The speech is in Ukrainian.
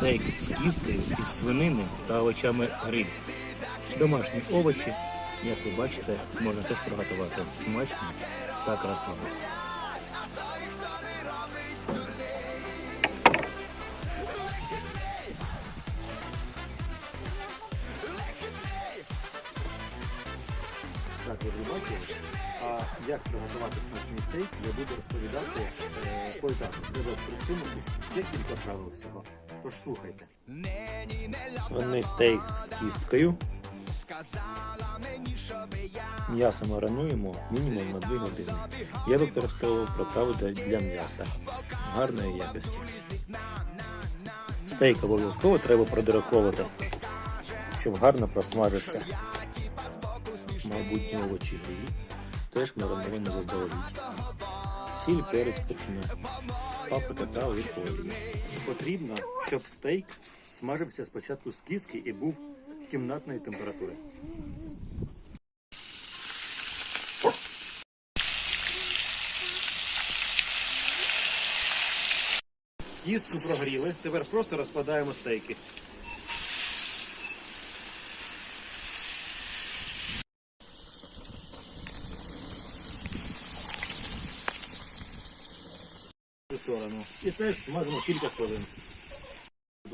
стейк з кісткою із свинини та овочами гриль. Домашні овочі, як ви бачите, можна теж приготувати смачно та красиво. Так, як ви бачили. А як приготувати смачний стейк, я буду розповідати е, поетапно. Треба притриматись декілька правил всього. Тож слухайте. Свиний стейк з кісткою. М'ясо маринуємо мінімум на 2 години. Я використовував приправу для- м'яса гарної якості. Стейк обов'язково треба продираковувати, щоб гарно просмажився. Майбутні овочі теж мариновані заздалегідь. Сіль, перець, копчина, паприка та олія. Потрібно, щоб стейк смажився спочатку з кістки і був кімнатної температури. Кістку прогріли, тепер просто розкладаємо стейки. Сторону. І теж смажимо кілька хвилин. З